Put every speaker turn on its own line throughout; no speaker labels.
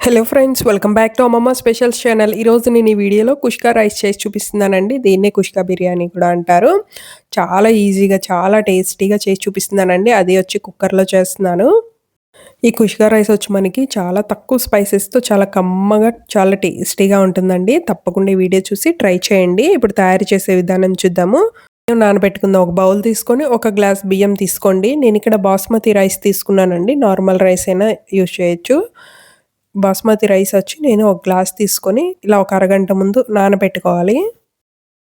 Hello friends welcome back to Ammamma specials channel ఈరోజు నేను ఈ వీడియోలో కుష్కా రైస్ చేసి చూపిస్తున్నానండి. దీన్నే కుష్కా బిర్యానీ కూడా అంటారు. చాలా ఈజీగా చాలా టేస్టీగా చేసి చూపిస్తున్నానండి. అది వచ్చి కుక్కర్లో చేస్తున్నాను. ఈ కుష్కా రైస్ వచ్చి మనకి చాలా తక్కువ స్పైసెస్తో చాలా కమ్మగా చాలా టేస్టీగా ఉంటుందండి. తప్పకుండా ఈ వీడియో చూసి ట్రై చేయండి. ఇప్పుడు తయారు చేసే విధానం చూద్దాము. నానబెట్టుకుందాం ఒక బౌల్ తీసుకొని ఒక గ్లాస్ బియ్యం తీసుకోండి. నేను ఇక్కడ బాస్మతి రైస్ తీసుకున్నానండి. నార్మల్ రైస్ అయినా యూజ్ చేయొచ్చు. బాస్మతి రైస్ వచ్చి నేను ఒక గ్లాస్ తీసుకొని ఇలా ఒక అరగంట ముందు నానబెట్టుకోవాలి.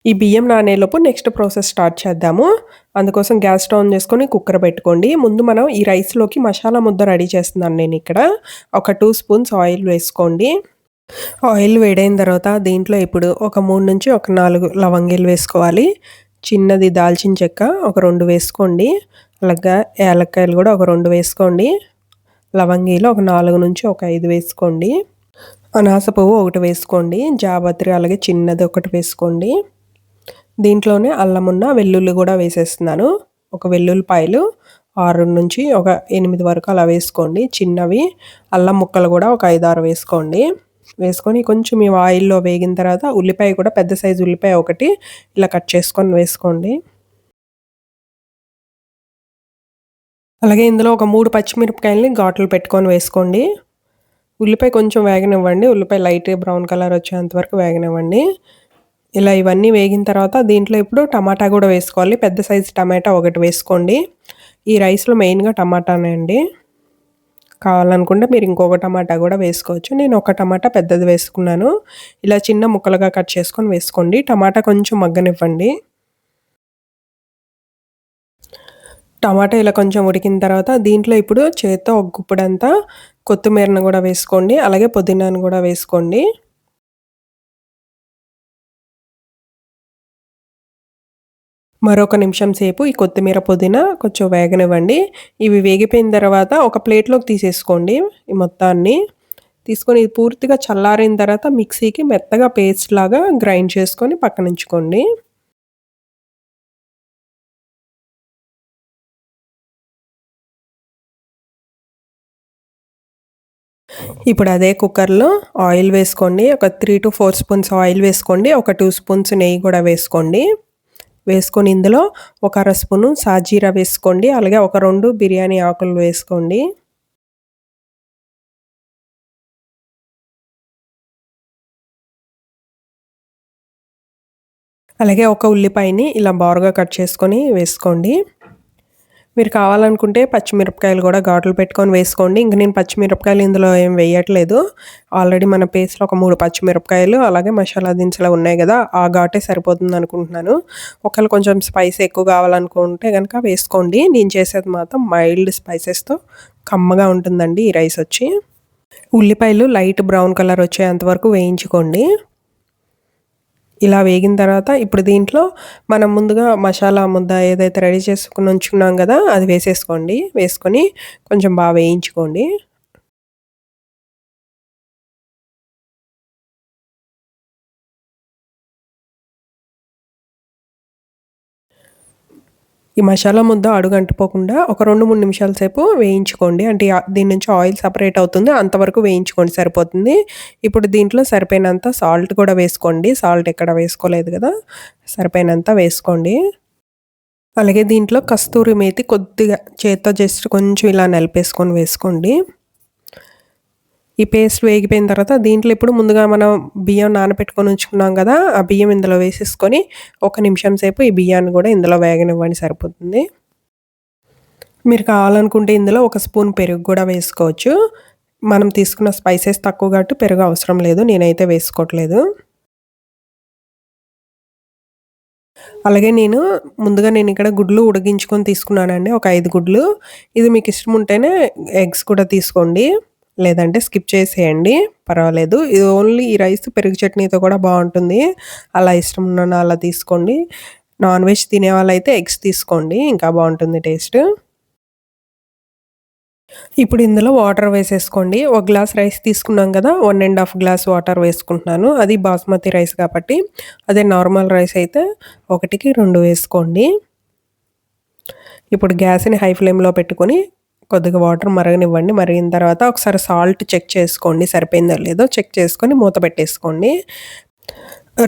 ఈ బియ్యం నానేలోపు నెక్స్ట్ ప్రాసెస్ స్టార్ట్ చేద్దాము. అందుకోసం గ్యాస్ స్టవ్ ఆన్ చేసుకొని కుక్కర్ పెట్టుకోండి. ముందు మనం ఈ రైస్లోకి మసాలా ముద్ద రెడీ చేస్తున్నాను నేను ఇక్కడ. ఒక టూ స్పూన్స్ ఆయిల్ వేసుకోండి. ఆయిల్ వేడైన తర్వాత దీంట్లో ఇప్పుడు ఒక మూడు నుంచి ఒక నాలుగు లవంగీలు వేసుకోవాలి. చిన్నది దాల్చిన చెక్క ఒక రెండు వేసుకోండి. అలాగా యాలక్కాయలు కూడా ఒక రెండు వేసుకోండి. లవంగీలు ఒక నాలుగు నుంచి ఒక ఐదు వేసుకోండి. అనాస పువ్వు ఒకటి వేసుకోండి. జాబత్రి అలాగే చిన్నది ఒకటి వేసుకోండి. దీంట్లోనే అల్లమున్న వెల్లుల్లి కూడా వేసేస్తున్నాను. ఒక వెల్లుల్లిపాయలు ఆరు నుంచి ఒక ఎనిమిది వరకు అలా వేసుకోండి. చిన్నవి అల్లం ముక్కలు కూడా ఒక ఐదు ఆరు వేసుకోండి. వేసుకొని కొంచెం ఈ ఆయిల్లో వేగిన తర్వాత ఉల్లిపాయ కూడా పెద్ద సైజు ఉల్లిపాయ ఒకటి ఇలా కట్ చేసుకొని వేసుకోండి. అలాగే ఇందులో ఒక మూడు పచ్చిమిరపకాయలని ఘాట్లు పెట్టుకొని వేసుకోండి. ఉల్లిపాయ కొంచెం వేగనివ్వండి. ఉల్లిపాయ లైట్ బ్రౌన్ కలర్ వచ్చేంత వరకు వేగనివ్వండి. ఇలా ఇవన్నీ వేగిన తర్వాత దీంట్లో ఇప్పుడు టమాటా కూడా వేసుకోవాలి. పెద్ద సైజు టమాటా ఒకటి వేసుకోండి. ఈ రైస్లో మెయిన్గా టమాటానే అండి. కావాలనుకుంటే మీరు ఇంకొక టమాటా కూడా వేసుకోవచ్చు. నేను ఒక టమాటా పెద్దది వేసుకున్నాను. ఇలా చిన్న ముక్కలుగా కట్ చేసుకొని వేసుకోండి. టమాటా కొంచెం మగ్గనివ్వండి. టమాటా ఇలా కొంచెం ఉడికిన తర్వాత దీంట్లో ఇప్పుడు చేత్తో ఒక గుప్పుడంతా కొత్తిమీరను కూడా వేసుకోండి అలాగే పుదీనాను కూడా వేసుకోండి. మరొక నిమిషం సేపు ఈ కొత్తిమీర పుదీనా కొంచెం వేగనివ్వండి. ఇవి వేగిపోయిన తర్వాత ఒక ప్లేట్లోకి తీసేసుకోండి ఈ మొత్తాన్ని. తీసుకొని ఇది పూర్తిగా చల్లారిన తర్వాత మిక్సీకి మెత్తగా పేస్ట్ లాగా గ్రైండ్ చేసుకొని పక్కనుంచుకోండి ఇప్పుడు అదే కుక్కర్లో ఆయిల్ వేసుకోండి. ఒక three to four spoons oil వేసుకోండి. ఒక టూ స్పూన్స్ నెయ్యి కూడా వేసుకోండి. వేసుకొని ఇందులో ఒక అర స్పూను సాజీరా వేసుకోండి. అలాగే ఒక రెండు బిర్యానీ ఆకులు వేసుకోండి. అలాగే ఒక ఉల్లిపాయని ఇలా బారుగా కట్ చేసుకొని వేసుకోండి. మీరు కావాలనుకుంటే పచ్చిమిరపకాయలు కూడా ఘాట్లు పెట్టుకొని వేసుకోండి. ఇంక నేను పచ్చిమిరపకాయలు ఇందులో ఏం వేయట్లేదు. ఆల్రెడీ మన పేస్ట్లో ఒక మూడు పచ్చిమిరపకాయలు అలాగే మసాలా దినుసులు ఉన్నాయి కదా ఆ ఘాటే సరిపోతుంది అనుకుంటున్నాను. ఒకవేళ కొంచెం స్పైస్ ఎక్కువ కావాలనుకుంటే కనుక వేసుకోండి. నేను చేసేది మాత్రం మైల్డ్ స్పైసెస్తో కమ్మగా ఉంటుందండి ఈ రైస్ వచ్చి. ఉల్లిపాయలు లైట్ బ్రౌన్ కలర్ వచ్చేంత వరకు వేయించుకోండి. ఇలా వేగిన తర్వాత ఇప్పుడు దీంట్లో మనం ముందుగా మసాలా ముద్ద ఏదైతే రెడీ చేసుకుని ఉంచుకున్నాం కదా అది వేసేసుకోండి. వేసుకొని కొంచెం బాగా వేయించుకోండి. ఈ మసాలా ముద్ద అడుగు అంటుపోకుండా ఒక రెండు మూడు నిమిషాల సేపు వేయించుకోండి. అంటే దీని నుంచి ఆయిల్ సపరేట్ అవుతుంది. అంతవరకు వేయించుకోండి సరిపోతుంది. ఇప్పుడు దీంట్లో సరిపోయినంత సాల్ట్ కూడా వేసుకోండి. సాల్ట్ ఎక్కడ వేసుకోలేదు కదా సరిపోయినంత వేసుకోండి. అలాగే దీంట్లో కస్తూరి మేతి కొద్దిగా చేత్తో జస్ట్ కొంచెం ఇలా నలిపేసుకొని వేసుకోండి. ఈ పేస్ట్ వేగిపోయిన తర్వాత దీంట్లో ఇప్పుడు ముందుగా మనం బియ్యం నానబెట్టుకొని ఉంచుకున్నాం కదా ఆ బియ్యం ఇందులో వేసేసుకొని ఒక నిమిషం సేపు ఈ బియ్యాన్ని కూడా ఇందులో వేగనివ్వండి సరిపోతుంది. మీరు కావాలనుకుంటే ఇందులో ఒక స్పూన్ పెరుగు కూడా వేసుకోవచ్చు. మనం తీసుకున్న స్పైసెస్ తక్కువ కాబట్టి పెరుగు అవసరం లేదు నేనైతే వేసుకోవట్లేదు. అలాగే నేను ముందుగా నేను ఇక్కడ గుడ్లు ఉడికించుకొని తీసుకున్నానండి ఒక ఐదు గుడ్లు. ఇది మీకు ఇష్టం ఉంటేనే ఎగ్స్ కూడా తీసుకోండి. లేదంటే స్కిప్ చేసేయండి. పర్వాలేదు. ఇది ఓన్లీ ఈ రైస్ పెరుగు చట్నీతో కూడా బాగుంటుంది. అలా ఇష్టం ఉన్న అలా తీసుకోండి. నాన్ వెజ్ తినే వాళ్ళైతే ఎగ్స్ తీసుకోండి. ఇంకా బాగుంటుంది టేస్ట్. ఇప్పుడు ఇందులో వాటర్ వేసేసుకోండి. ఒక గ్లాస్ రైస్ తీసుకున్నాం కదా one and half glass water వేసుకుంటున్నాను. అది బాస్మతి రైస్ కాబట్టి అదే నార్మల్ రైస్ అయితే ఒకటికి రెండు వేసుకోండి. ఇప్పుడు గ్యాస్ని హై ఫ్లేమ్లో పెట్టుకొని కొద్దిగా వాటర్ మరగనివ్వండి. మరిగిన తర్వాత ఒకసారి సాల్ట్ చెక్ చేసుకోండి. సరిపోయిందో లేదో చెక్ చేసుకొని మూత పెట్టేసుకోండి.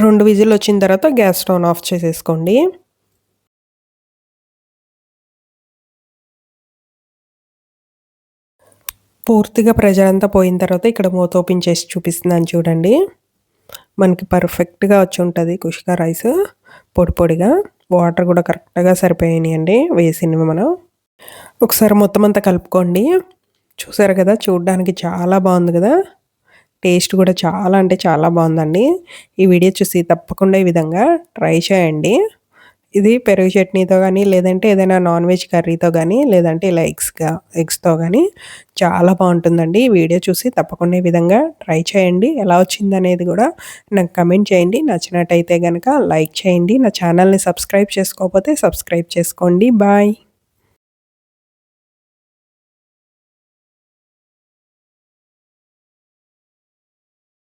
రెండు విజిల్ వచ్చిన తర్వాత గ్యాస్ స్టవ్ ఆఫ్ చేసేసుకోండి. పూర్తిగా ప్రెజర్ అంతా పోయిన తర్వాత ఇక్కడ మూత ఓపెన్ చేసి చూపిస్తున్నాను చూడండి. మనకి పర్ఫెక్ట్గా వచ్చి ఉంటుంది కుష్కా రైస్ పొడి పొడిగా. వాటర్ కూడా కరెక్ట్గా సరిపోయినాయండి. వేసినవి మనం. ఒకసారి మొత్తం అంతా కలుపుకోండి. చూసారు కదా చూడడానికి చాలా బాగుంది కదా. టేస్ట్ కూడా చాలా అంటే చాలా బాగుందండి. ఈ వీడియో చూసి తప్పకుండా ఈ విధంగా ట్రై చేయండి. ఇది పెరుగు చట్నీతో కానీ లేదంటే ఏదైనా నాన్ వెజ్ కర్రీతో కానీ లేదంటే ఇలా ఎగ్స్గా ఎగ్స్తో కానీ చాలా బాగుంటుందండి. ఈ వీడియో చూసి తప్పకుండా ఈ విధంగా ట్రై చేయండి. ఎలా వచ్చింది అనేది కూడా నాకు కమెంట్ చేయండి. నచ్చినట్టయితే కనుక లైక్ చేయండి. నా ఛానల్ని సబ్స్క్రైబ్ చేసుకోకపోతే సబ్స్క్రైబ్ చేసుకోండి. బాయ్.